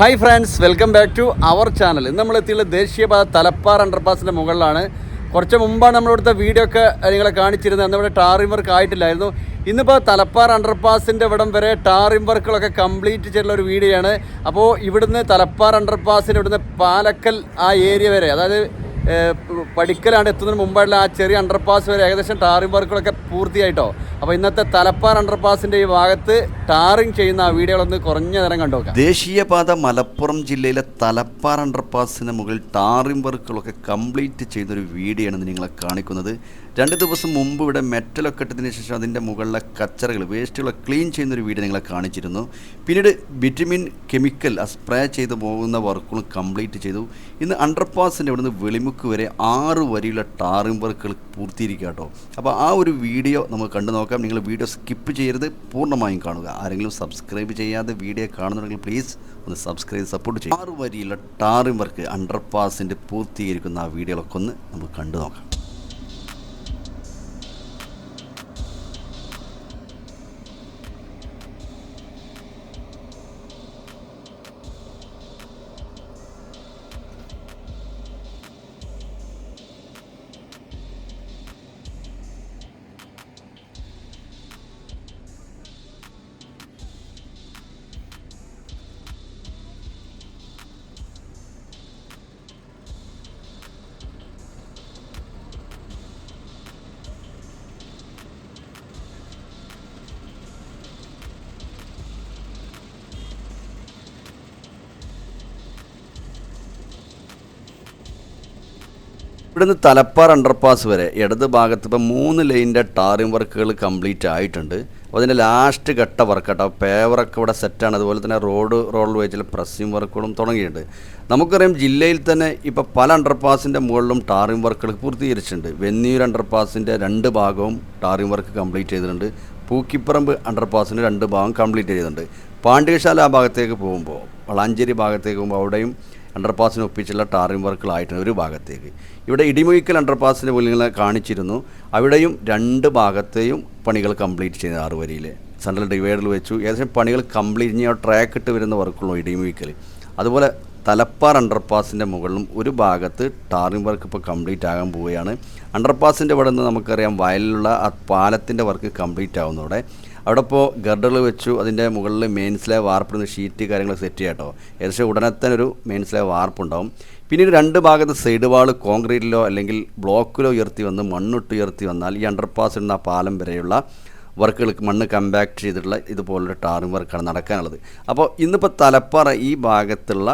Hi friends welcome back to our channel. ഇന്ന് നമ്മൾ എത്തിയുള്ളത് ദേശീയപാത തലപ്പാർ അണ്ടർപാസിന്റെ മുകളിലാണ്. കുറച്ച് മുമ്പാണ് നമ്മളിവിടുത്തെ വീഡിയോ ഒക്കെ നിങ്ങളെ കാണിച്ചിരുന്നത്. അന്ന് ഇവിടെ ടാറിംഗ് വർക്ക് ആയിട്ടില്ലായിരുന്നു. ഇന്നിപ്പോൾ തലപ്പാറ അണ്ടർപാസിന്റെ ഇവിടം വരെ ടാറിംഗ് വർക്കുകളൊക്കെ കംപ്ലീറ്റ് ചെയ്തിട്ടുള്ള ഒരു വീഡിയോ ആണ്. അപ്പോൾ ഇവിടുന്ന് തലപ്പാറ അണ്ടർപാസിന് ഇവിടുന്ന് പാലക്കൽ ആ ഏരിയ വരെ അതായത് പഠിക്കലാണ് എത്തുന്നതിന് മുമ്പായിട്ടുള്ള ആ ചെറിയ അണ്ടർപാസ് വരെ ഏകദേശം ടാറിംഗ് വർക്കുകളൊക്കെ പൂർത്തിയായിട്ടോ. അപ്പോൾ ഇന്നത്തെ തലപ്പാർ അണ്ടർപാസിന്റെ ഈ ഭാഗത്ത് ടാറിംഗ് ചെയ്യുന്ന ആ വീഡിയോകളൊന്ന് കുറഞ്ഞ നേരം കണ്ടു ദേശീയപാത മലപ്പുറം ജില്ലയിലെ തലപ്പാർ അണ്ടർപാസിന് മുകളിൽ ടാറിംഗ് വർക്കുകളൊക്കെ കംപ്ലീറ്റ് ചെയ്യുന്നൊരു വീഡിയോ ആണ് നിങ്ങളെ കാണിക്കുന്നത്. രണ്ട് ദിവസം മുമ്പ് ഇവിടെ മെറ്റലൊക്കെ ഇട്ടതിന് ശേഷം അതിന്റെ മുകളിലെ കച്ചറകൾ വേസ്റ്റുകളൊക്കെ ക്ലീൻ ചെയ്യുന്ന ഒരു വീഡിയോ നിങ്ങളെ കാണിച്ചിരുന്നു. പിന്നീട് വിറ്റമിൻ കെമിക്കൽ സ്പ്രേ ചെയ്ത് പോകുന്ന വർക്കുകളും കംപ്ലീറ്റ് ചെയ്തു. ഇന്ന് അണ്ടർപാസിന്റെ ഇവിടുന്ന് വെളിമുക്ക് വരെ ആറ് വരിയുള്ള ടാറിംഗ് വർക്കുകൾ പൂർത്തിയിരിക്കുക കേട്ടോ. അപ്പോൾ ആ ഒരു വീഡിയോ നമുക്ക് കണ്ടു നോക്കാം. നിങ്ങൾ വീഡിയോ സ്കിപ്പ് ചെയ്യരുത്. പൂർണമായും കാണുക. ആരെങ്കിലും സബ്സ്ക്രൈബ് ചെയ്യാതെ വീഡിയോ കാണുന്നുണ്ടെങ്കിൽ പ്ലീസ് ഒന്ന് സബ്സ്ക്രൈബ് സപ്പോർട്ട് ചെയ്യും. ആറ് വരിയുള്ള ടാറിംഗ് വർക്ക് അണ്ടർപാസിന്റെ പൂർത്തീകരിക്കുന്ന ആ വീഡിയോകളൊക്കെ ഒന്ന് നമുക്ക് കണ്ടു നോക്കാം. ഇവിടുന്ന് തലപ്പാർ അണ്ടർപാസ് വരെ ഇടത് ഭാഗത്ത് ഇപ്പോൾ മൂന്ന് ലൈനിന്റെ ടാറിംഗ് വർക്കുകൾ കംപ്ലീറ്റ് ആയിട്ടുണ്ട്. അപ്പോൾ അതിന്റെ ലാസ്റ്റ് ഘട്ട വർക്ക് കേട്ടോ പേവറൊക്കെ ഇവിടെ സെറ്റാണ് അതുപോലെ തന്നെ റോഡ് റോഡ് വെച്ചിൽ പ്രസ്സിംഗ് വർക്കുകളും തുടങ്ങിയിട്ടുണ്ട്. നമുക്കറിയാം ജില്ലയിൽ തന്നെ ഇപ്പോൾ പല അണ്ടർപാസിന്റെ മുകളിലും ടാറിംഗ് വർക്കുകൾ പൂർത്തീകരിച്ചിട്ടുണ്ട്. വെന്നിയൂർ അണ്ടർപാസിന്റെ രണ്ട് ഭാഗവും ടാറിംഗ് വർക്ക് കംപ്ലീറ്റ് ചെയ്തിട്ടുണ്ട്. പൂക്കിപ്പറമ്പ് അണ്ടർപാസിന്റെ രണ്ട് ഭാഗം കംപ്ലീറ്റ് ചെയ്തിട്ടുണ്ട്. പാണ്ഡ്യശാല ആ ഭാഗത്തേക്ക് പോകുമ്പോൾ വളാഞ്ചേരി ഭാഗത്തേക്ക് പോകുമ്പോൾ അവിടെയും അണ്ടർപാസിന് ഒപ്പിച്ചുള്ള ടാറിംഗ് വർക്കുകളായിട്ടുണ്ട് ഒരു ഭാഗത്തേക്ക്. ഇവിടെ ഇടിമുഴിക്കൽ അണ്ടർപാസിന്റെ മുന്നിൽ കാണിച്ചിരുന്നു. അവിടെയും രണ്ട് ഭാഗത്തെയും പണികൾ കംപ്ലീറ്റ് ചെയ്ത് ആറ് വരിയിൽ സെൻട്രൽ ഡിവൈഡറിൽ വെച്ചു. ഏകദേശം പണികൾ കംപ്ലീറ്റ് ആ ട്രാക്ക് ഇട്ട് വരുന്ന വർക്കുള്ളൂ ഇടിമുഴിക്കൽ. അതുപോലെ തലപ്പാർ അണ്ടർപാസിന്റെ മുകളിലും ഒരു ഭാഗത്ത് ടാറിംഗ് വർക്ക് ഇപ്പോൾ കംപ്ലീറ്റ് ആകാൻ പോവുകയാണ്. അണ്ടർപാസിന്റെ ഇവിടെ നിന്ന് നമുക്കറിയാം വയലിലുള്ള ആ പാലത്തിന്റെ വർക്ക് കംപ്ലീറ്റ് ആകുന്നതോടെ അവിടെ ഇപ്പോൾ ഗർഡുകൾ വെച്ചു അതിന്റെ മുകളിൽ മെയിൻ വാർപ്പിടുന്ന ഷീറ്റ് കാര്യങ്ങൾ സെറ്റ് ചെയ്യാട്ടോ ഏകദേശം ഉടനെ തന്നെ ഒരു മെയിൻ വാർപ്പുണ്ടാവും. പിന്നീട് രണ്ട് ഭാഗത്ത് സൈഡ് വാൾ കോൺക്രീറ്റിലോ അല്ലെങ്കിൽ ബ്ലോക്കിലോ ഉയർത്തി വന്ന് മണ്ണിട്ട് ഉയർത്തി വന്നാൽ ഈ അണ്ടർപാസ് ഇടുന്ന പാലം വരെയുള്ള വർക്കുകൾക്ക് മണ്ണ് കമ്പാക്ട് ചെയ്തിട്ടുള്ള ഇതുപോലൊരു ടാറിംഗ് വർക്കാണ് നടക്കാനുള്ളത്. അപ്പോൾ ഇന്നിപ്പോൾ തലപ്പാറ ഈ ഭാഗത്തുള്ള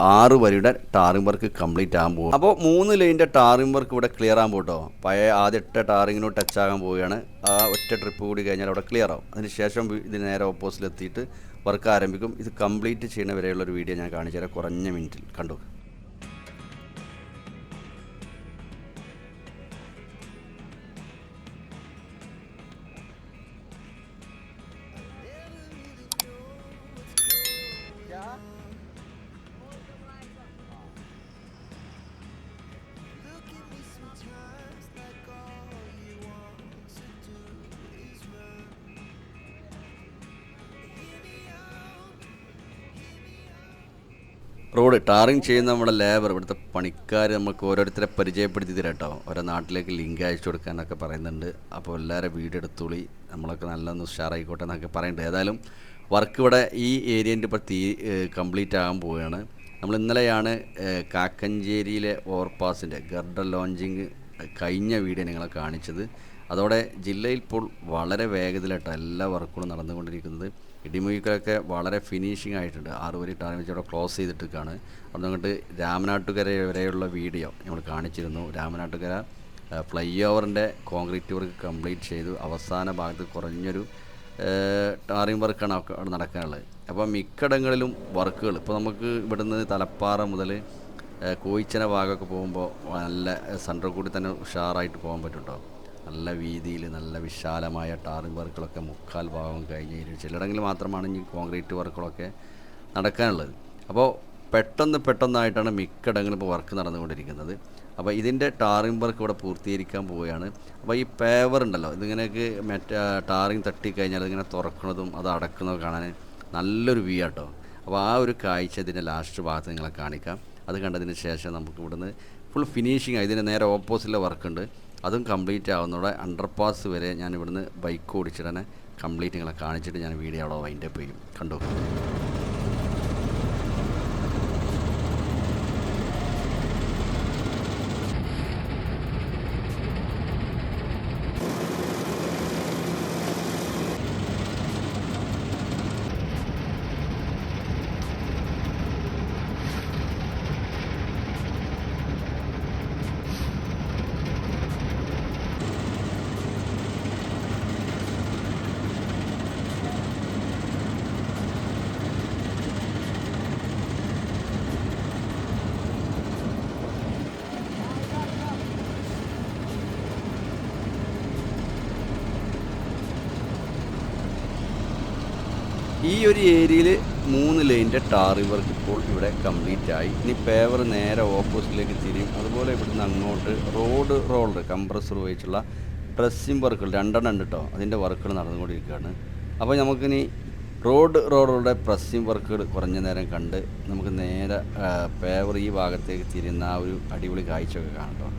ആറ് വരിയുടെ ടാറിംഗ് വർക്ക് കംപ്ലീറ്റ് ആകാൻ പോകും അപ്പോൾ മൂന്ന് ലൈനിന്റെ ടാറിംഗ് വർക്ക് ഇവിടെ ക്ലിയർ ആകാൻ പോട്ടോ? പഴയ ആദ്യത്തെ ടാറിങ്ങിനോട് ടച്ച് ആകാൻ പോവുകയാണ്. ആ ഒറ്റ ട്രിപ്പ് കൂടി കഴിഞ്ഞാൽ അവിടെ ക്ലിയർ ആവും. അതിനുശേഷം ഇതിന് നേരെ ഓപ്പോസിറ്റിലെത്തിയിട്ട് വർക്ക് ആരംഭിക്കും. ഇത് കംപ്ലീറ്റ് ചെയ്യുന്ന വരെയുള്ള ഒരു വീഡിയോ ഞാൻ കാണിച്ചു തരാം കുറഞ്ഞ മിനിറ്റിൽ കണ്ടു റോഡ് ടാറിങ് ചെയ്യുന്ന നമ്മുടെ ലേബർ ഇവിടുത്തെ പണിക്കാർ നമുക്ക് ഓരോരുത്തരെ പരിചയപ്പെടുത്തി തരാം കേട്ടോ. ഓരോ നാട്ടിലേക്ക് ലിങ്ക് അയച്ചു കൊടുക്കാനൊക്കെ പറയുന്നുണ്ട്. അപ്പോൾ എല്ലാവരും വീഡിയോ എടുത്തുള്ളി നമ്മളൊക്കെ നല്ലൊന്ന് ഉഷാറായിക്കോട്ടെ എന്നൊക്കെ പറയുന്നുണ്ട്. ഏതായാലും വർക്ക് ഇവിടെ ഈ ഏരിയന്റെ ഇപ്പോൾ തീ കംപ്ലീറ്റ് ആകാൻ പോവുകയാണ്. നമ്മൾ ഇന്നലെയാണ് കാക്കഞ്ചേരിയിലെ ഓവർപാസിന്റെ ഗർഡർ ലോഞ്ചിങ് കഴിഞ്ഞ വീഡിയോ നിങ്ങളെ കാണിച്ചത്. അതോടെ ജില്ലയിൽ ഇപ്പോൾ വളരെ വേഗത്തിലായിട്ടാണ് എല്ലാ വർക്കുകളും നടന്നുകൊണ്ടിരിക്കുന്നത്. ഇടിമുഴിക്കലൊക്കെ വളരെ ഫിനിഷിംഗ് ആയിട്ടുണ്ട്. ആറ് വരി ടാറിംഗ് വെച്ച് അവിടെ ക്ലോസ് ചെയ്തിട്ടൊക്കെയാണ് അങ്ങോട്ട് രാമനാട്ടുകര വരെയുള്ള വീഡിയോ നമ്മൾ കാണിച്ചിരുന്നു. രാമനാട്ടുകര ഫ്ലൈ ഓവറിന്റെ കോൺക്രീറ്റ് വർക്ക് കംപ്ലീറ്റ് ചെയ്തു. അവസാന ഭാഗത്ത് കുറഞ്ഞൊരു ടാറിംഗ് വർക്കാണ് അവിടെ നടക്കാനുള്ളത്. അപ്പോൾ മിക്കടങ്ങളിലും വർക്കുകൾ. ഇപ്പോൾ നമുക്ക് ഇവിടുന്ന് തലപ്പാറ മുതൽ കോയിച്ചന ഭാഗമൊക്കെ പോകുമ്പോൾ നല്ല സെന്റർ കൂടി തന്നെ ഉഷാറായിട്ട് പോകാൻ പറ്റും നല്ല വീതിയിൽ നല്ല വിശാലമായ ടാറിംഗ് വർക്കുകളൊക്കെ മുക്കാൽ ഭാഗം കഴിഞ്ഞ് ചിലയിടങ്ങളിൽ മാത്രമാണ് ഇനി കോൺക്രീറ്റ് വർക്കുകളൊക്കെ നടക്കാനുള്ളത്. അപ്പോൾ പെട്ടെന്ന് പെട്ടെന്നായിട്ടാണ് മിക്കയിടങ്ങളും ഇപ്പോൾ വർക്ക് നടന്നുകൊണ്ടിരിക്കുന്നത്. അപ്പോൾ ഇതിന്റെ ടാറിംഗ് വർക്ക് ഇവിടെ പൂർത്തീകരിക്കാൻ പോവുകയാണ്. അപ്പോൾ ഈ പേവർ ഉണ്ടല്ലോ ഇതിങ്ങനെയൊക്കെ മറ്റേ ടാറിങ് തട്ടിക്കഴിഞ്ഞാൽ ഇതിങ്ങനെ തുറക്കുന്നതും അത് അടക്കുന്നതും കാണാൻ നല്ലൊരു വ്യൂ ആട്ടോ. അപ്പോൾ ആ ഒരു കാഴ്ച ഇതിന്റെ ലാസ്റ്റ് ഭാഗത്ത് നിങ്ങളെ കാണിക്കാം. അത് കണ്ടതിന് ശേഷം നമുക്ക് ഇവിടുന്ന് ഫുൾ ഫിനിഷിങ് ഇതിന് നേരെ ഓപ്പോസിറ്റിലെ വർക്കുണ്ട് അതും കംപ്ലീറ്റ് ആവുന്നതോടെ അണ്ടർപാസ് വരെ ഞാൻ ഇവിടുന്ന് ബൈക്ക് ഓടിച്ചിട്ട് തന്നെ കംപ്ലീറ്റ് നിങ്ങളെ കാണിച്ചിട്ട് ഞാൻ വീഡിയോ അവിടെ വൈൻഡപ്പ് ചെയ്യും. കണ്ടു? ഈ ഒരു ഏരിയയിൽ മൂന്ന് ലൈന്റെ ടാർ വർക്ക് ഇപ്പോൾ ഇവിടെ കംപ്ലീറ്റ് ആയി. ഇനി പേവർ നേരെ ഓപ്പോസിറ്റിലേക്ക് തിരിയും. അതുപോലെ ഇവിടുന്ന് അങ്ങോട്ട് റോഡ് റോളർ കംപ്രസർ ഉപയോഗിച്ചുള്ള പ്രസ്സിംഗ് വർക്കുകൾ രണ്ടെണ്ണം ഉണ്ട് കേട്ടോ അതിന്റെ വർക്കുകൾ നടന്നുകൊണ്ടിരിക്കുകയാണ്. അപ്പോൾ നമുക്കിനി റോഡ് റോഡുകളുടെ പ്രസ്സിംഗ് വർക്കുകൾ കുറഞ്ഞ നേരം കണ്ട് നമുക്ക് നേരെ പേവർ ഈ ഭാഗത്തേക്ക് തിരിയുന്ന ആ ഒരു അടിപൊളി കാഴ്ചയൊക്കെ കാണാം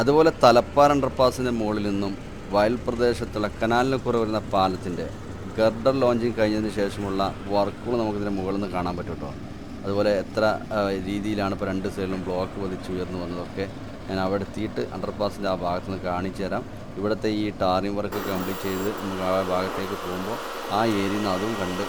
അതുപോലെ തലപ്പാർ അണ്ടർപാസിന്റെ മുകളിൽ നിന്നും വയൽ പ്രദേശത്തുള്ള കനാലിന് കുറവ് വരുന്ന പാലത്തിന്റെ ഗർഡർ ലോഞ്ചിങ് കഴിഞ്ഞതിന് ശേഷമുള്ള വർക്കുകൾ നമുക്കിതിന്റെ മുകളിൽ നിന്ന് കാണാൻ പറ്റും കേട്ടോ. അതുപോലെ എത്ര രീതിയിലാണ് ഇപ്പോൾ രണ്ട് സൈഡിലും ബ്ലോക്ക് പതിച്ച് ഉയർന്നു വന്നതൊക്കെ ഞാൻ അവിടെ എത്തിയിട്ട് അണ്ടർപാസിന്റെ ആ ഭാഗത്ത് നിന്ന് കാണിച്ചു തരാം. ഇവിടുത്തെ ഈ ടാറിംഗ് വർക്ക് കംപ്ലീറ്റ് ചെയ്ത് നമുക്ക് ആ ഭാഗത്തേക്ക് പോകുമ്പോൾ ആ ഏരിയയിൽ നിന്ന് അതും കണ്ട്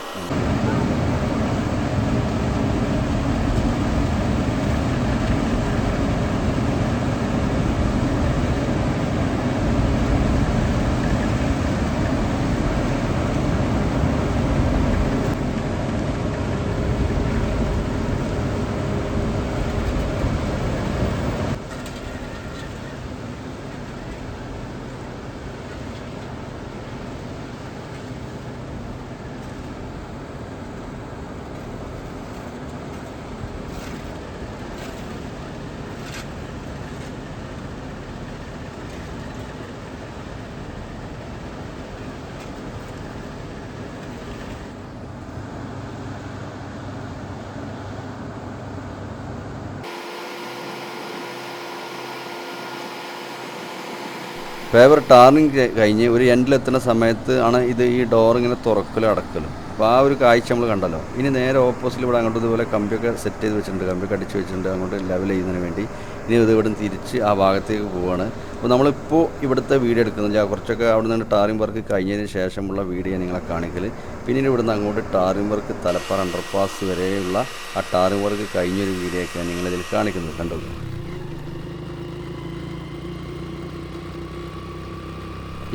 ഫേവർ ടാറിങ് കഴിഞ്ഞ് ഒരു എൻഡിലെത്തുന്ന സമയത്ത് ആണ് ഇത് ഈ ഡോർ ഇങ്ങനെ തുറക്കലും അടക്കലും. അപ്പോൾ ആ ഒരു കാഴ്ച നമ്മൾ കണ്ടല്ലോ. ഇനി നേരെ ഓപ്പോസിറ്റ് ഇവിടെ അങ്ങോട്ട് ഇതുപോലെ കമ്പിയൊക്കെ സെറ്റ് ചെയ്ത് വെച്ചിട്ടുണ്ട്. കമ്പിയൊക്കെ അടിച്ച് വെച്ചിട്ടുണ്ട്. അങ്ങോട്ട് ലെവൽ ചെയ്യുന്നതിന് വേണ്ടി. ഇനി ഇത് ഇവിടെ തിരിച്ച് ആ ഭാഗത്തേക്ക് പോവുകയാണ് അപ്പോൾ നമ്മളിപ്പോൾ ഇവിടുത്തെ വീഡിയോ എടുക്കുന്നില്ല കുറച്ചൊക്കെ അവിടെ നിന്ന് ടാറിംഗ് വർക്ക് കഴിഞ്ഞതിന് ശേഷമുള്ള വീഡിയോ നിങ്ങളെ കാണിക്കൽ പിന്നീട് ഇവിടുന്ന് അങ്ങോട്ട് ടാറിംഗ് വർക്ക് തലപ്പാറ അണ്ടർപാസ് വരെയുള്ള ആ ടാറിംഗ് വർക്ക് കഴിഞ്ഞൊരു വീഡിയോ ഒക്കെയാണ് നിങ്ങളിതിൽ കാണിക്കുന്നത്. കണ്ടത്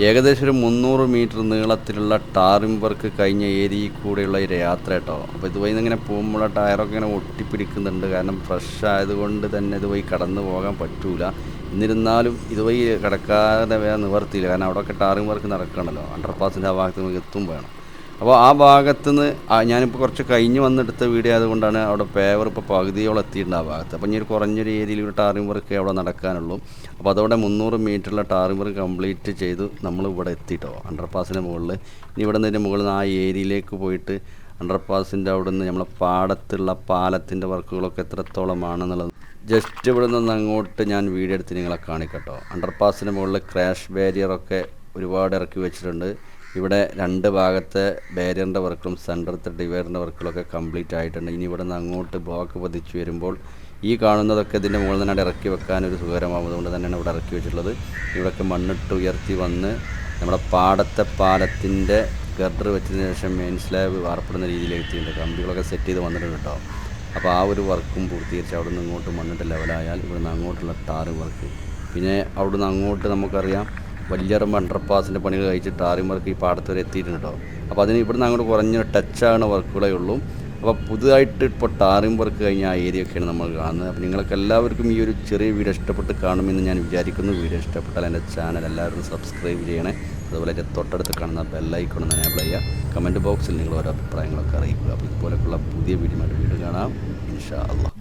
ഏകദേശം ഒരു മുന്നൂറ് മീറ്റർ നീളത്തിലുള്ള ടാറിംഗ് വർക്ക് കഴിഞ്ഞ ഏരിയയിൽ കൂടെയുള്ള ഒരു യാത്ര കേട്ടോ. അപ്പോൾ ഇതുവഴി ഇങ്ങനെ പോകുമ്പോൾ ടയറൊക്കെ ഇങ്ങനെ ഒട്ടിപ്പിടിക്കുന്നുണ്ട്. കാരണം ഫ്രഷ് ആയതുകൊണ്ട് തന്നെ ഇതുവഴി കടന്നു പോകാൻ പറ്റൂല. എന്നിരുന്നാലും ഇതുവഴി കിടക്കാതെ നിവർത്തിയില്ല കാരണം അവിടെയൊക്കെ ടാറിംഗ് വർക്ക് നടക്കണമല്ലോ. അണ്ടർപാസിന്റെ ആ ഭാഗത്ത് നമുക്ക് എത്തും വേണം. അപ്പോൾ ആ ഭാഗത്ത് നിന്ന് ഞാനിപ്പോൾ കുറച്ച് കഴിഞ്ഞ് വന്നെടുത്ത വീഡിയോ ആയതുകൊണ്ടാണ് അവിടെ പേവർ ഇപ്പോൾ പകുതിയോളം എത്തിയിട്ടുണ്ട് ആ ഭാഗത്ത്. അപ്പോൾ ഇനി ഒരു കുറഞ്ഞൊരു ഏരിയയിൽ ഒരു ടാറിംഗ് വർക്ക് അവിടെ നടക്കാനുള്ളൂ. അപ്പോൾ അതോടെ മുന്നൂറ് മീറ്ററിലെ ടാറിംഗ് വർക്ക് കംപ്ലീറ്റ് ചെയ്ത് നമ്മൾ ഇവിടെ എത്തിയിട്ടോ അണ്ടർപാസിന്റെ മുകളിൽ ഇനി ഇവിടെ നിന്ന് മുകളിൽ നിന്ന് ആ ഏരിയയിലേക്ക് പോയിട്ട് അണ്ടർപാസിന്റെ അവിടെ നിന്ന് നമ്മളെ പാടത്തുള്ള പാലത്തിന്റെ വർക്കുകളൊക്കെ എത്രത്തോളമാണെന്നുള്ളത് ജസ്റ്റ് ഇവിടെ നിന്ന് അങ്ങോട്ട് ഞാൻ വീഡിയോ എടുത്ത് നിങ്ങളെ കാണിക്കട്ടോ. അണ്ടർപാസിന്റെ മുകളിൽ ക്രാഷ് ബാരിയറൊക്കെ ഒരുപാട് ഇറക്കി വെച്ചിട്ടുണ്ട്. ഇവിടെ രണ്ട് ഭാഗത്തെ ബാരിയറിന്റെ വർക്കും സെന്ററത്തെ ഡിവൈഡറിന്റെ വർക്കുകളൊക്കെ കംപ്ലീറ്റ് ആയിട്ടുണ്ട്. ഇനി ഇവിടെ നിന്ന് അങ്ങോട്ട് ബ്ലോക്ക് പതിച്ച് വരുമ്പോൾ ഈ കാണുന്നതൊക്കെ ഇതിന്റെ മുകളിൽ തന്നെ ഇറക്കി വെക്കാൻ ഒരു സുഖകരമാകും അതുകൊണ്ട് തന്നെയാണ് ഇവിടെ ഇറക്കി വെച്ചിട്ടുള്ളത്. ഇവിടെയൊക്കെ മണ്ണിട്ട് ഉയർത്തി വന്ന് നമ്മുടെ പാടത്തെ പാലത്തിന്റെ ഗർഡർ വെച്ചതിന് ശേഷം മെയിൻ സ്ലാബ് വാർപ്പെടുന്ന രീതിയിലേക്ക് എത്തിയിട്ടുണ്ട്. കമ്പികളൊക്കെ സെറ്റ് ചെയ്ത് വന്നിട്ടുണ്ട് കേട്ടോ അപ്പോൾ ആ ഒരു വർക്കും പൂർത്തീകരിച്ച് അവിടെ നിന്ന് ഇങ്ങോട്ട് മണ്ണിട്ട് ലെവലായാൽ ഇവിടെ നിന്ന് അങ്ങോട്ടുള്ള ടാറ് വർക്ക് പിന്നെ അവിടുന്ന് അങ്ങോട്ട് നമുക്കറിയാം വലിയറമ്പ് അണ്ടർപാസിന്റെ പണികൾ കഴിച്ച് ടാറിംഗ് വർക്ക് ഈ പാടത്ത് വരെ എത്തിയിട്ടുണ്ട് കേട്ടോ അപ്പോൾ അതിന് ഇവിടുന്ന് അങ്ങോട്ട് കുറഞ്ഞ ടച്ചാണ് വർക്കുകളേ ഉള്ളൂ. അപ്പോൾ പുതുതായിട്ട് ഇപ്പോൾ ടാറിംഗ് വർക്ക് കഴിഞ്ഞ ആ ഏരിയ ഒക്കെയാണ് നമ്മൾ കാണുന്നത്. അപ്പോൾ നിങ്ങൾക്ക് എല്ലാവർക്കും ഈ ഒരു ചെറിയ വീഡിയോ ഇഷ്ടപ്പെട്ട് കാണുമെന്ന് ഞാൻ വിചാരിക്കുന്നു. വീഡിയോ ഇഷ്ടപ്പെട്ടാൽ എന്റെ ചാനൽ എല്ലാവരും സബ്സ്ക്രൈബ് ചെയ്യണേ. അതുപോലെ എന്റെ തൊട്ടടുത്ത് കാണുന്ന ബെല്ലൈക്കൺ എനേബിൾ ചെയ്യുക. കമന്റ് ബോക്സിൽ നിങ്ങൾ ഓരോ അഭിപ്രായങ്ങളൊക്കെ അറിയിക്കുക. അപ്പോൾ ഇതുപോലെയുള്ള പുതിയ വീഡിയോ വീഡിയോ കാണാം. ഇൻഷാ അള്ളാഹ്